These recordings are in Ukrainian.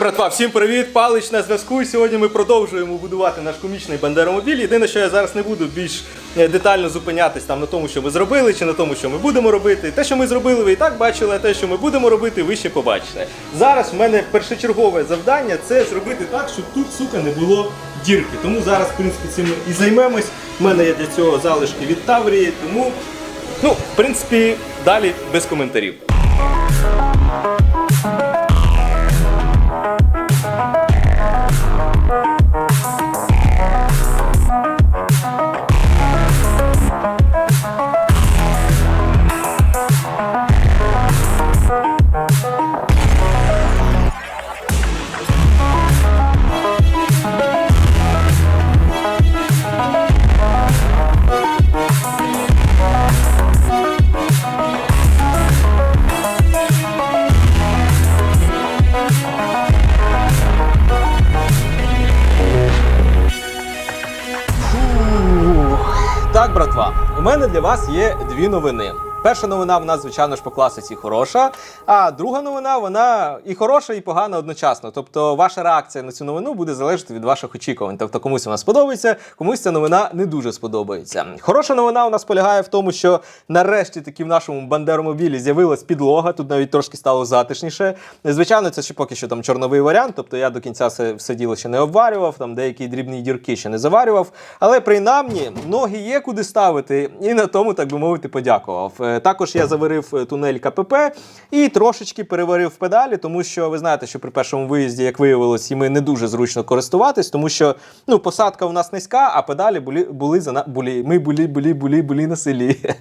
Братва, всім привіт! Палич на зв'язку. Сьогодні ми продовжуємо будувати наш комічний бандеромобіль. Єдине, що я зараз не буду більш е, детально зупинятись там на тому, що ми зробили, чи на тому, що ми будемо робити. Те, що ми зробили, ви і так бачили, а те, що ми будемо робити, ви ще побачите. Зараз в мене першочергове завдання це зробити так, щоб тут, сука, не було дірки. Тому зараз, в принципі, цим і займемось. У мене є для цього залишки від Таврії, тому, ну, в принципі, далі без коментарів. Для вас є дві новини. Перша новина в нас, звичайно ж, по класиці хороша. А друга новина, вона і хороша, і погана одночасно. Тобто, ваша реакція на цю новину буде залежати від ваших очікувань. Тобто, комусь вона сподобається, комусь ця новина не дуже сподобається. Хороша новина у нас полягає в тому, що нарешті таки в нашому бандеромобілі з'явилась підлога. Тут навіть трошки стало затишніше. Звичайно, це ще поки що там чорновий варіант. Тобто я до кінця все, все діло ще не обварював, там деякі дрібні дірки ще не заварював. Але принаймні ноги є куди ставити, і на тому, так би мовити, подякував. Е, Також я заварив е, тунель КПП і трошечки переварив педалі, тому що ви знаєте, що при першому виїзді, як виявилось, іми не дуже зручно користуватись, тому що ну, посадка у нас низька, а педалі були, були зана... були, ми були, були, були, були на селі.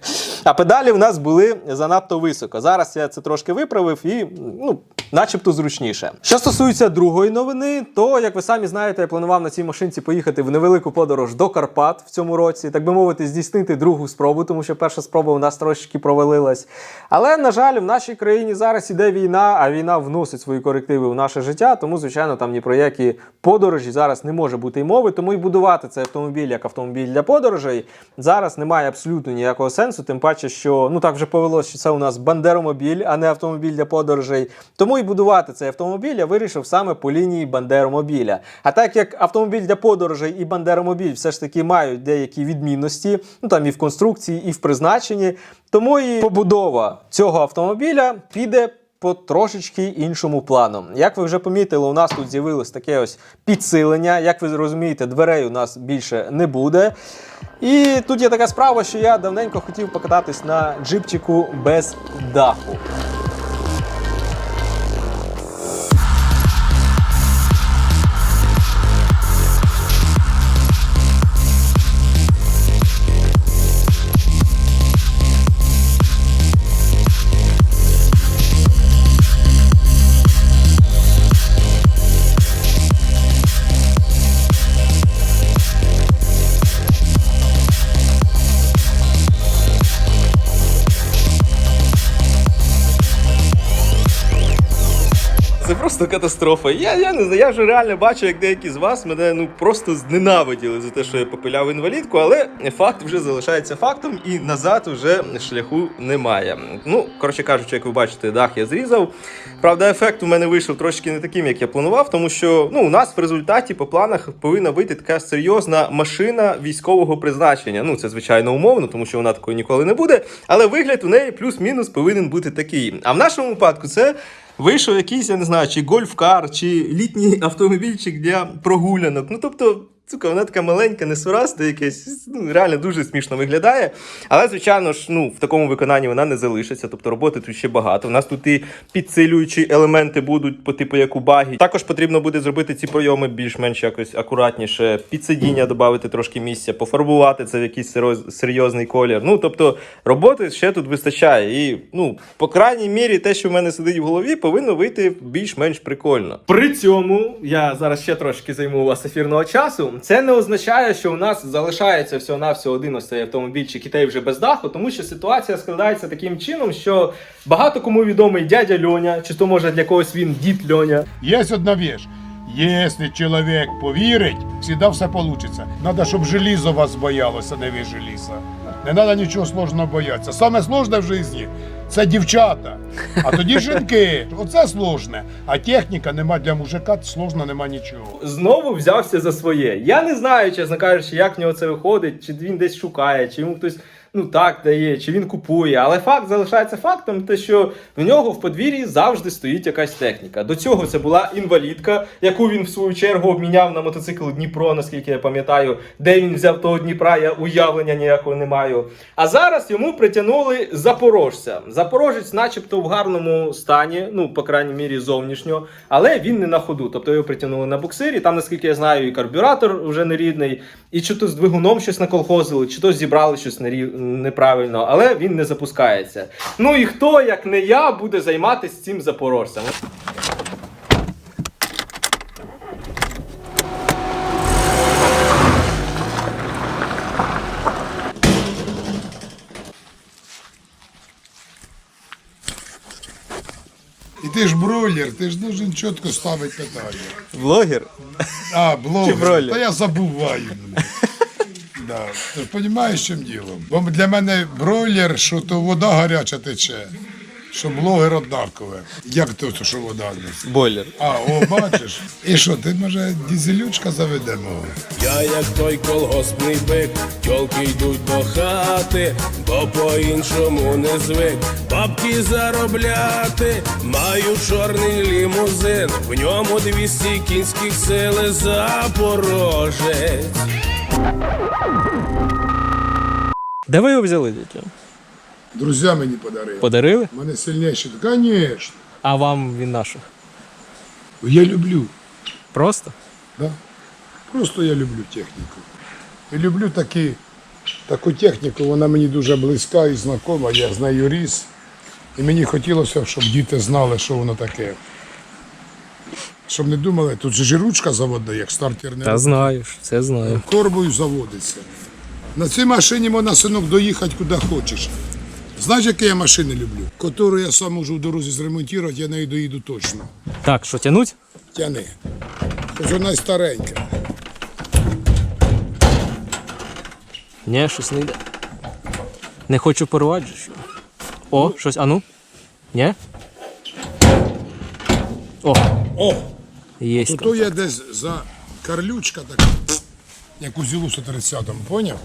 А педалі в нас були занадто високо. Зараз я це трошки виправив і ну, начебто зручніше. Що стосується другої новини, то як ви самі знаєте, я планував на цій машинці поїхати в невелику подорож до Карпат в цьому році, так би мовити, здійснити другу спробу, тому що перша спроба у нас трошечки провалилась. Але на жаль, в нашій країні зараз іде війна, а війна вносить свої корективи в наше життя. Тому, звичайно, там ні про які подорожі зараз не може бути й мови. Тому і будувати цей автомобіль як автомобіль для подорожей зараз немає абсолютно ніякого сенсу. Тим паче, що ну так вже повелося, що це у нас бандеромобіль, а не автомобіль для подорожей. Тому і будувати цей автомобіль я вирішив саме по лінії бандеромобіля. А так як автомобіль для подорожей і бандеромобіль все ж таки мають деякі відмінності, ну там і в конструкції, і в призначенні, тому і побудова цього автомобіля піде. По трошечки іншому плану. Як ви вже помітили, у нас тут з'явилось таке ось підсилення. Як ви розумієте, дверей у нас більше не буде. І тут є така справа, що я давненько хотів покататись на джипчику без даху. Просто катастрофа. Я, я не знаю, я вже реально бачу, як деякі з вас мене ну просто зненавиділи за те, що я попиляв інвалідку, але факт вже залишається фактом, і назад вже шляху немає. Ну, коротше кажучи, як ви бачите, дах я зрізав. Правда, ефект у мене вийшов трошки не таким, як я планував, тому що ну, у нас в результаті по планах повинна вийти така серйозна машина військового призначення. Ну, це звичайно умовно, тому що вона такої ніколи не буде. Але вигляд у неї плюс-мінус повинен бути такий. А в нашому випадку це. Вийшов якийсь, я не знаю, чи гольф-кар, чи літній автомобільчик для прогулянок. Ну тобто, сука, вона така маленька, несуразна, якась, ну, реально дуже смішно виглядає. Але, звичайно ж, ну, в такому виконанні вона не залишиться. Тобто роботи тут ще багато. У нас тут і підсилюючі елементи будуть, по типу як у багі. Також потрібно буде зробити ці пройоми більш-менш якось акуратніше, під сидіння додати трошки місця, пофарбувати це в якийсь серйозний колір. Ну, тобто, роботи ще тут вистачає. І, ну, по крайній мірі, те, що в мене сидить в голові, повинно вийти більш-менш прикольно. При цьому я зараз ще трошки займу у вас ефірного часу. Це не означає, що у нас залишається всього-навсього один ось цей автомобільчик і той вже без даху, тому що ситуація складається таким чином, що багато кому відомий дядя Льоня, чи то може для когось він дід Льоня. Есть одна вещь. Если человек поверить, всегда все получится. Надо, чтобы железо вас боялось, а не ви желіза. Не треба нічого сложного боятися. Саме сложне в житті Це дівчата. А тоді жінки. Оце сложне. А техніка нема для мужика, сложно нема нічого. знову взявся за своє. Я не знаю, чесно кажучи, як в нього це виходить, чи він десь шукає, чи йому хтось ну так дає, чи він купує. Але факт залишається фактом, те, що в нього в подвір'ї завжди стоїть якась техніка. До цього це була інвалідка, яку він в свою чергу обміняв на мотоцикл Дніпро, наскільки я пам'ятаю, де він взяв того Дніпра, я уявлення ніякого не маю. А зараз йому притягнули запорожця. Запорожець, начебто, в гарному стані, ну, по крайній мірі, зовнішньо, але він не на ходу. Тобто його притягнули на буксирі. Там, наскільки я знаю, і карбюратор вже не рідний, і чи то з двигуном щось наколхозили, чи то зібрали щось нерів- неправильно, але він не запускається. Ну і хто, як не я, буде займатися цим запорожцем? І ти ж бройлер, ти ж должен чітко ставити питання. Блогер? А, блогер. Чи бройлер? Та я забуваю. Да. Ти ж розумієш, чим діло? Бо для мене бройлер, що то вода гаряча тече, що блогер однакове. Як то, що вода? Бойлер. А, о, бачиш. І що, ти може дізелючка заведемо? Я як той колгоспний бик, тьолки йдуть до хати, бо по-іншому не звик. Бабки заробляти, маю чорний лімузин, в ньому 200 кінських сили запорожець. Де ви його взяли, дядько? Друзі мені подарили. Подарили? У мене сильніші. Звісно. А вам він наших? Я люблю. Просто? Да? Просто я люблю техніку. І люблю такі, таку техніку, вона мені дуже близька і знакома, я з нею ріс. І мені хотілося, щоб діти знали, що воно таке. Щоб не думали, тут же ж ручка заводна, як стартер не Та знаю, ж, це знаю. корбою заводиться. На цій машині можна синок доїхати куди хочеш. Знаєш, які я машини люблю? Котору я сам можу в дорозі зремонтувати, я нею доїду точно. Так, що тянуть? Тяни. Хоч вона й старенька. Ні, щось не йде. Не хочу порвати. же що. О, щось, а ну? Ні? О, О! Є. То, то я десь за карлючка така, як у Зілу 130-му, поняв?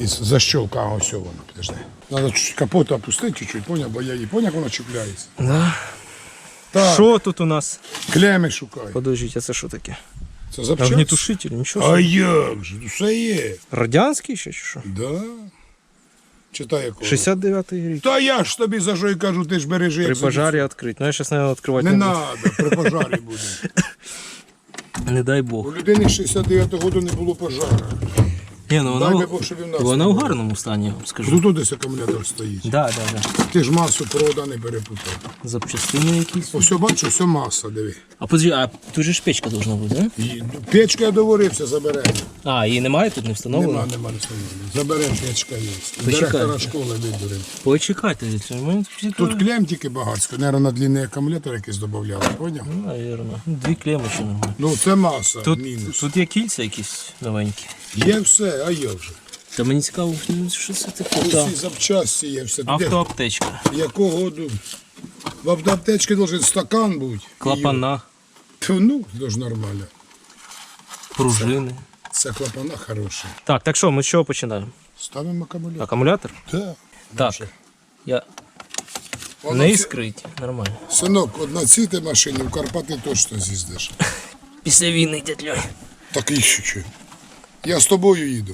І защелка, а ось вона, подожди. Надо чуть капот опустити чуть-чуть, поняв, бо я її поняв, вона чіпляється. Да. Так, Що тут у нас? клеми шукаю. Подождіть, а це що таке? Це запчасть. Огнетушитель, нічого. А собі. як же, все є. Радянський ще чи що? Да. Читай якого. 69-й рік. Та я ж тобі за що й кажу, ти ж бережи. як При собі. пожарі відкрити. Ну я зараз не відкривати Не не, буду. треба, при пожарі буде. Не дай Бог. У людини 69-го року не було пожару. Ні, ну Дай вона, Бог, щоб і в нас. вона в гарному стані, я вам скажу. Тут десь акумулятор стоїть. Да, да, да. Ти ж масу провода не перепутав. Запчастини якісь. Ось бачу, все маса, диви. А подожди, а тут же ж печка должна бути, да? І Печку я договорився, забере. А, її немає тут не встановлено? Нема, нема, не встановлено. Забере, печка є. Почекайте. Директора школи виберемо. Почекайте, дядько, ми тут клем тільки багатсько, Наверно, на длинний акумулятор якийсь додавали, поняв? Навірно. Дві клеми ще немає. Ну це маса, Тут, мінус. тут є кільця якісь новенькі. Є все, а є вже. Та мені цікаво, що це таке. Усі Да. запчасті є все. Де- Автоаптечка. Якого году? В автоаптечці должен стакан бути. Клапана, І- Ну, ж нормально. пружини. Це клапана хороша. Так, так що, ми з чого починаємо? Ставимо акумулятор. Акумулятор? Так. Так. Я Воно не ці- іскрить. Нормально. Синок, от на цій ти машині в Карпати точно з'їздиш. Після війни, дядь Льой. Так і що? Я з тобою їду.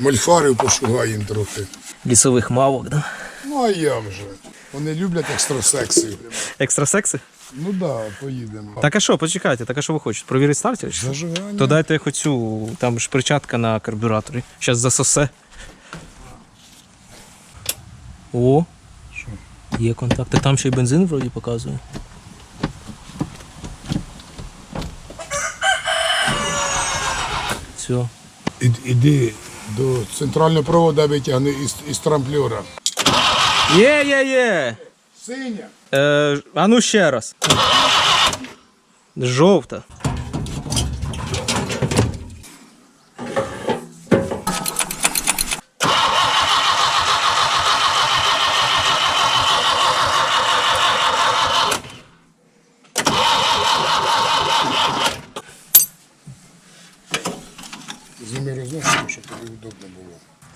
Мольфарів пошугаємо трохи. Лісових мавок, да? Ну а я вже. Вони люблять екстрасексів. Екстрасекси? Ну да, поїдемо. Так а що, почекайте, так а що ви хочете? Провірити стартер? чи що? Зажигання. То дайте хоч цю, там ж перчатка на карбюраторі. Зараз засосе. О. Що? Є контакти. Там ще й бензин вроді показує. Все. Іди до центрального провода витягни із, із трамплера. Є, є, є. Синя. Е, а ну ще раз. Жовта.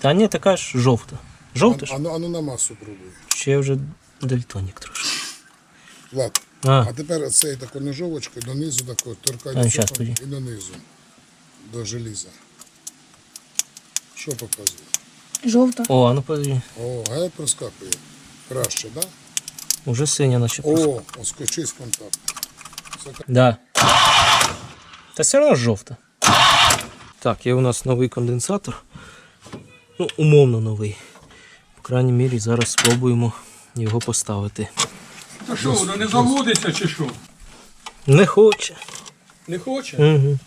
Та ні, така ж жовта. Жовта ж? Ану, ану на масу пробуй. Ще вже дальтонік трошки. Влад, А, а тепер оцей таку ножовочкою донизу тако А, торкай щас, тоді. і донизу. До желіза. Що показує? Жовта. о, а ну подиві. О, геть проскакує. Краще, так? Уже синя наче. Да? О, оскочи з контакту. Це ка- Да. Та все одно жовта. Так, є у нас новий конденсатор. Ну, умовно новий. По крайній мірі, зараз спробуємо його поставити. Та що, воно не заводиться чи що? Не хоче. Не хоче? Угу.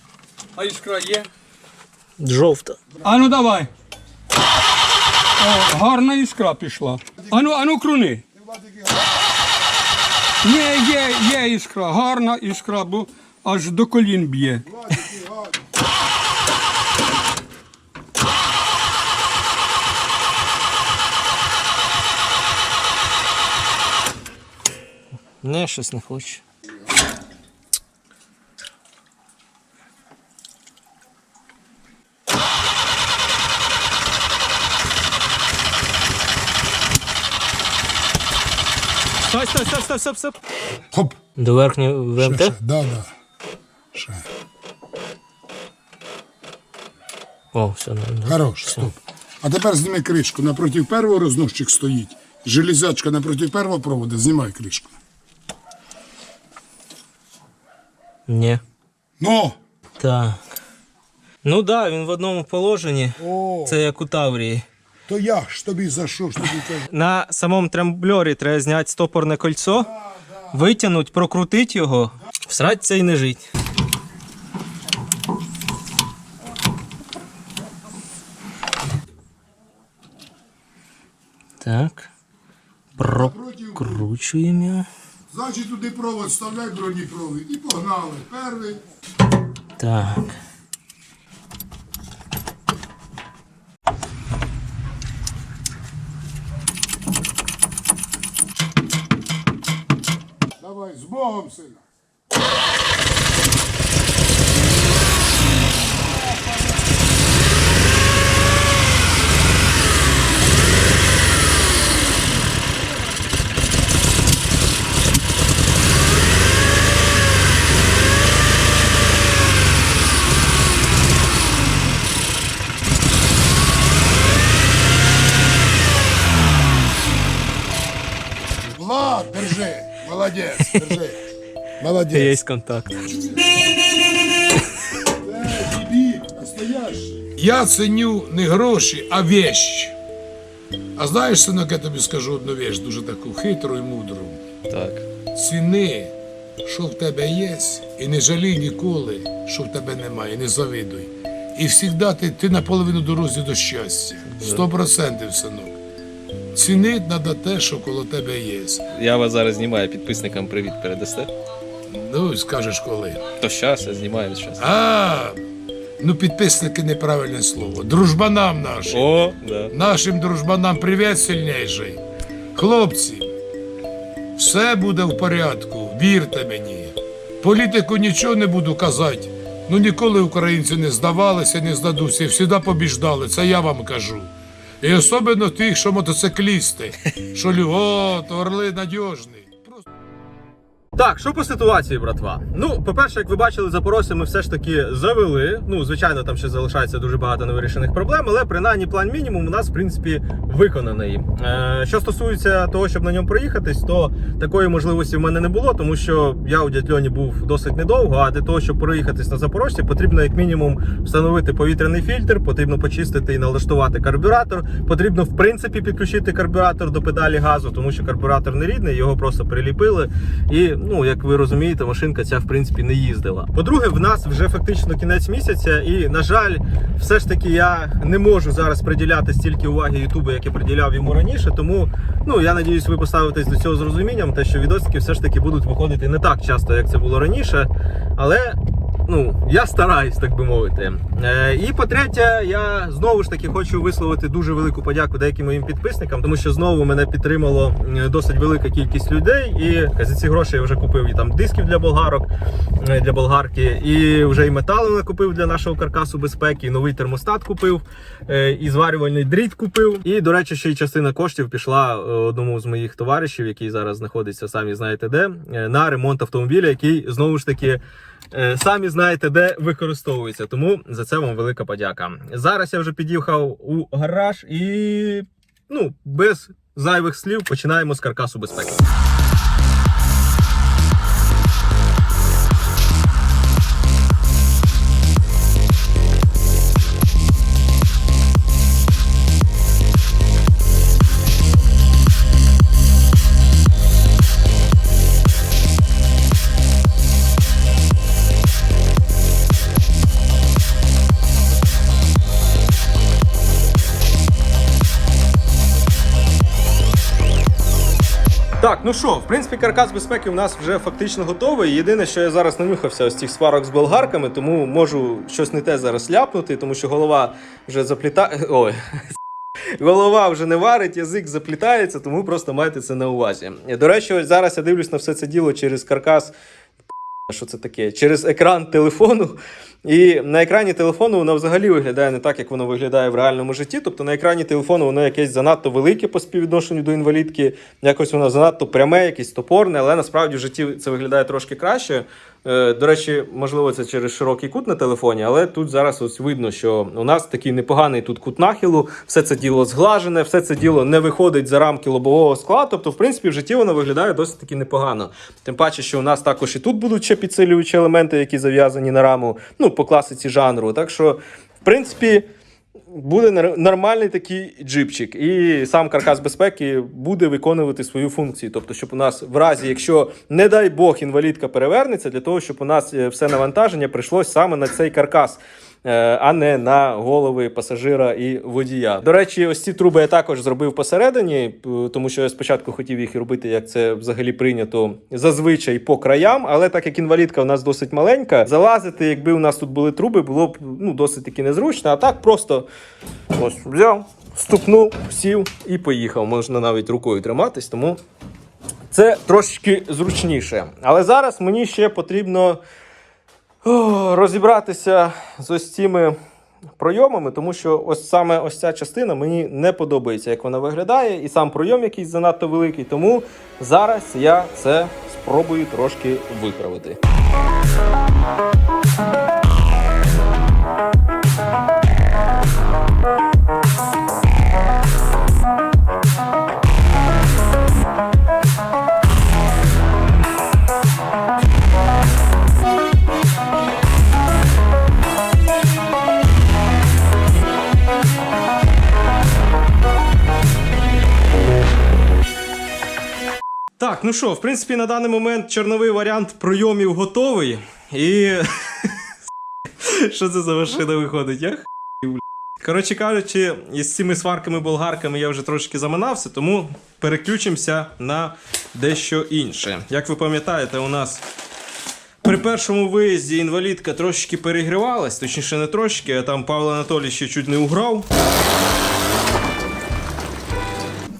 А іскра є? Жовта. А ну давай. О, гарна іскра пішла. Ану, ану круни. Ні, є, є іскра, гарна іскра, бо аж до колін б'є. Не, щось не хоче. Стой, стой, стой, стой, стоп, стоп. Хоп! До верхньої Ще, ВМТ? ще. Да, да. Ще. О, все, нормально. Хорош, стоп. А тепер зніми кришку. Напроти першого розносчик стоїть. Железячка напроти першого проводу. Знімай кришку. Ні. Ну! Так. Ну так, да, він в одному положенні. О, Це як у Таврії. то я ж тобі за що ж тобі кажу? На самому трембльорі треба зняти стопорне кольцо, витягнути, прокрутити його. Всрать це і не жить. Так. Прокручуємо його. Значить, туди провод, вставляй бронепровід. І погнали. Перший. Так. Давай, з Богом, сина. Молодець. Є контакт. Я ценю не гроші, а вещь. А знаєш, синок, я тобі скажу одну вещь, дуже таку хитру і мудру. Так. Ціни, що в тебе є, і не жалій ніколи, що в тебе немає, не завидуй. І завжди ти, ти на половину дорозі до щастя. Сто процентів, синок. Цінити треба те, що коло тебе є. Я вас зараз знімаю підписникам привіт передасте. Ну, скажеш коли. То щас, я знімаю щас. А, ну підписники неправильне слово. Дружбанам нашим. О, да. Нашим дружбанам привіт сильніший. Хлопці, все буде в порядку, вірте мені. Політику нічого не буду казати. Ну ніколи українці не здавалися, не здадуться, завжди побіждали, це я вам кажу. І особливо тих, що мотоциклісти, що лю, о, то орли надіжні. Так, що по ситуації, братва? Ну, по-перше, як ви бачили, Запорожця ми все ж таки завели. Ну, звичайно, там ще залишається дуже багато невирішених проблем, але принаймні план мінімум у нас, в принципі, виконаний. Е, що стосується того, щоб на ньому проїхатись, то такої можливості в мене не було, тому що я у дядь був досить недовго. А для того, щоб проїхатись на Запорожці, потрібно як мінімум встановити повітряний фільтр, потрібно почистити і налаштувати карбюратор. Потрібно, в принципі, підключити карбюратор до педалі газу, тому що карбюратор не рідний, його просто приліпили. І ну, як ви розумієте, машинка ця в принципі не їздила. По-друге, в нас вже фактично кінець місяця, і на жаль, все ж таки я не можу зараз приділяти стільки уваги Ютубу, як я приділяв йому раніше. Тому ну я надіюсь, ви поставитесь до цього з розумінням, те, що відосики все ж таки будуть виходити не так часто, як це було раніше. Але ну, я стараюсь, так би мовити. Е, і по-третє, я знову ж таки хочу висловити дуже велику подяку деяким моїм підписникам, тому що знову мене підтримало е, досить велика кількість людей. І за ці гроші я вже купив і там дисків для болгарок, е, для болгарки, і вже і металу купив для нашого каркасу безпеки, і новий термостат купив, е, і зварювальний дріт купив. І, до речі, ще й частина коштів пішла одному з моїх товаришів, який зараз знаходиться, самі знаєте де, на ремонт автомобіля, який знову ж таки. Е, Самі знаєте, де використовується, тому за це вам велика подяка. Зараз я вже під'їхав у гараж і ну, без зайвих слів починаємо з каркасу безпеки. Так, ну що, в принципі, каркас безпеки у нас вже фактично готовий. Єдине, що я зараз нанюхався ось цих сварок з болгарками, тому можу щось не те зараз ляпнути, тому що голова вже заплітає. Ой. Голова вже не варить, язик заплітається, тому просто майте це на увазі. До речі, ось зараз я дивлюсь на все це діло через каркас. Що це таке? Через екран телефону. І на екрані телефону воно взагалі виглядає не так, як воно виглядає в реальному житті. Тобто на екрані телефону воно якесь занадто велике по співвідношенню до інвалідки, якось воно занадто пряме, якесь топорне, але насправді в житті це виглядає трошки краще. Е, До речі, можливо, це через широкий кут на телефоні, але тут зараз ось видно, що у нас такий непоганий тут кут нахилу, все це діло зглажене, все це діло не виходить за рамки лобового скла. Тобто, в принципі, в житті воно виглядає досить таки непогано. Тим паче, що у нас також і тут будуть ще підсилюючі елементи, які зав'язані на раму, ну, по класиці жанру. Так що, в принципі. Буде нормальний такий джипчик, і сам каркас безпеки буде виконувати свою функцію. Тобто, щоб у нас в разі, якщо не дай Бог інвалідка перевернеться, для того, щоб у нас е, все навантаження прийшлось саме на цей каркас. Е, А не на голови пасажира і водія. До речі, ось ці труби я також зробив посередині, тому що я спочатку хотів їх робити, як це взагалі прийнято зазвичай по краям. Але так як інвалідка у нас досить маленька, залазити, якби у нас тут були труби, було б ну досить таки незручно. А так просто ось взяв, ступнув, сів і поїхав. Можна навіть рукою триматись, тому це трошечки зручніше. Але зараз мені ще потрібно розібратися з ось цими пройомами, тому що ось саме ось ця частина мені не подобається, як вона виглядає, і сам пройом якийсь занадто великий. Тому зараз я це спробую трошки виправити. Ну що, в принципі, на даний момент чорновий варіант пройомів готовий. І. Що це за машина виходить? Я. Коротше кажучи, із цими сварками-болгарками я вже трошки заманався, тому переключимося на дещо інше. Як ви пам'ятаєте, у нас при першому виїзді інвалідка трошечки перегрівалась, точніше не трошки, а там Павло Анатолійович ще чуть не уграв.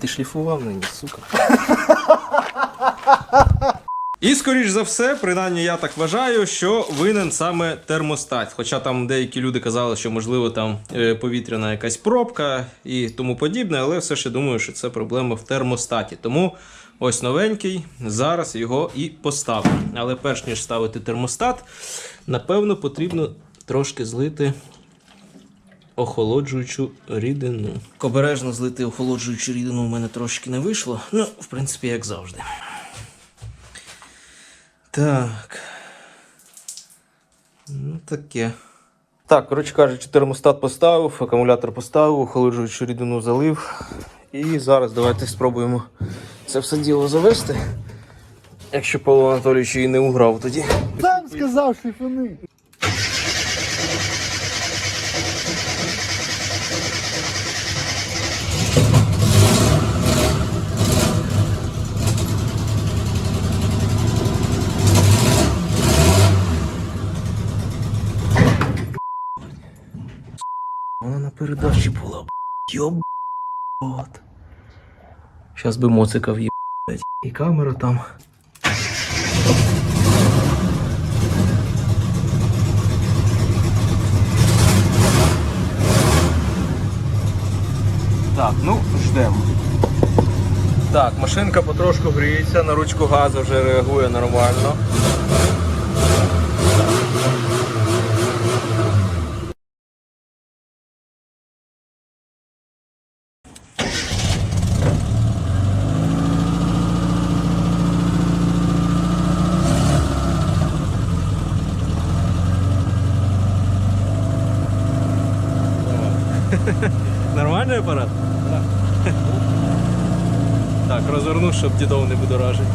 Ти шліфував мені, сука. І, скоріш за все, принаймні я так вважаю, що винен саме термостат. Хоча там деякі люди казали, що можливо там е, повітряна якась пробка і тому подібне, але все ще думаю, що це проблема в термостаті. Тому ось новенький, зараз його і поставлю. Але перш ніж ставити термостат, напевно, потрібно трошки злити охолоджуючу рідину. Обережно злити охолоджуючу рідину у мене трошки не вийшло. Ну, в принципі, як завжди. Так. Ну, таке. Так, коротше кажучи, термостат поставив, акумулятор поставив, охолоджуючу рідину залив. І зараз давайте спробуємо це все діло завести. Якщо Павло Анатолійович її не уграв тоді. Сам сказав шліфани. Передачі була, б***ь, йоб. Щас би моцика в'їб. І камера там. Так, ну, ждемо. Так, машинка потрошку гріється, на ручку газу вже реагує нормально. Нормальний апарат? Так, розверну, щоб дідов не будоражить.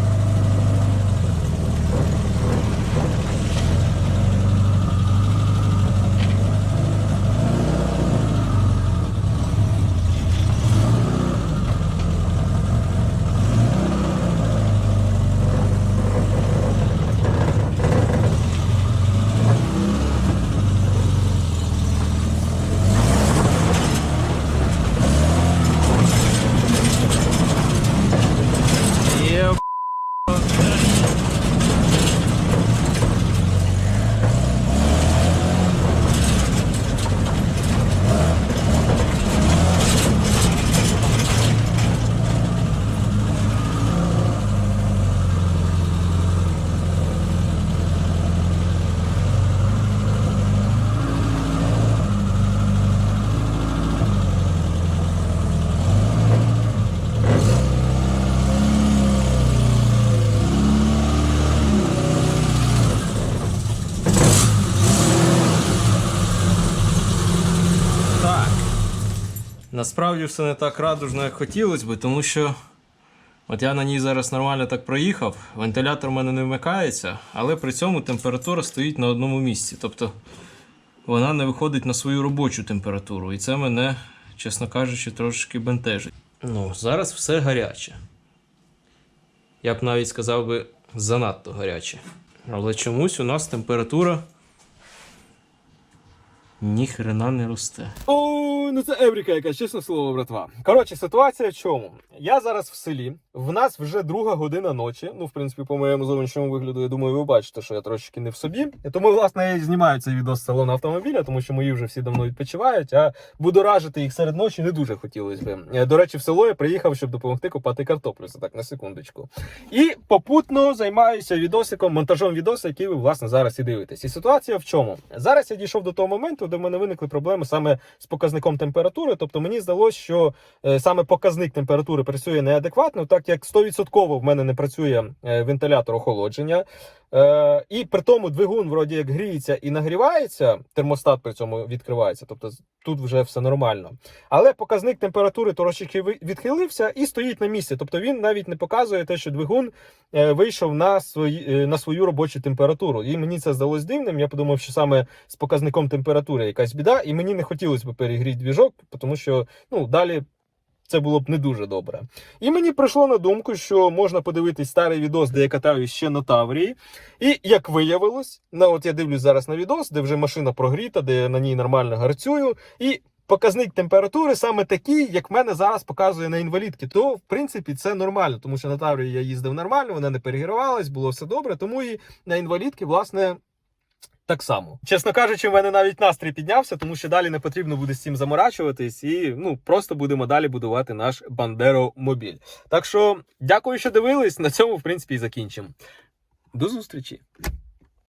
Є. Так. Насправді все не так радужно, як хотілося би, тому що от я на ній зараз нормально так проїхав, вентилятор в мене не вмикається, але при цьому температура стоїть на одному місці. Тобто вона не виходить на свою робочу температуру. І це мене, чесно кажучи, трошки бентежить. Ну, зараз все гаряче. Я б навіть сказав би занадто гаряче. Але чомусь у нас температура ніхрена не росте. О, ну це Евріка якась, чесне слово, братва. Коротше, ситуація в чому? Я зараз в селі, в нас вже друга година ночі. Ну, в принципі, по моєму зовнішньому вигляду, я думаю, ви бачите, що я трошки не в собі. Тому, власне, я і знімаю цей відео з салону автомобіля, тому що мої вже всі давно відпочивають, а будоражити їх серед ночі не дуже хотілося би. Е, До речі, в село я приїхав, щоб допомогти копати картоплю. Це так на секундочку. І попутно займаюся відосиком, монтажом відоса, який ви власне зараз і дивитесь. І ситуація в чому? Зараз я дійшов до того моменту, де в мене виникли проблеми саме з показником температури. Тобто мені здалося, що е, саме показник температури працює неадекватно, так як 100% в мене не працює е, вентилятор охолодження. Е, і при тому двигун вроді як гріється і нагрівається, термостат при цьому відкривається. Тобто тут вже все нормально. Але показник температури трошки ви- відхилився і стоїть на місці. Тобто він навіть не показує те, що двигун е, вийшов на, свої, е, на свою робочу температуру. І мені це здалось дивним. Я подумав, що саме з показником температури якась біда, і мені не хотілося б перегріти двіжок, тому що ну, далі. Це було б не дуже добре. І мені прийшло на думку, що можна подивитись старий відос, де я катаюсь ще на Таврії. І як виявилось, на от я дивлюсь зараз на відос, де вже машина прогріта, де я на ній нормально гарцюю, і показник температури саме такий, як мене зараз показує на інвалідці. То в принципі це нормально, тому що на Таврії я їздив нормально, вона не перегрівалась, було все добре. Тому і на інвалідці, власне. Так само, чесно кажучи, в мене навіть настрій піднявся, тому що далі не потрібно буде з цим заморачуватись, і ну просто будемо далі будувати наш Бандеро мобіль. Так що дякую, що дивились. На цьому, в принципі, і закінчимо. До зустрічі!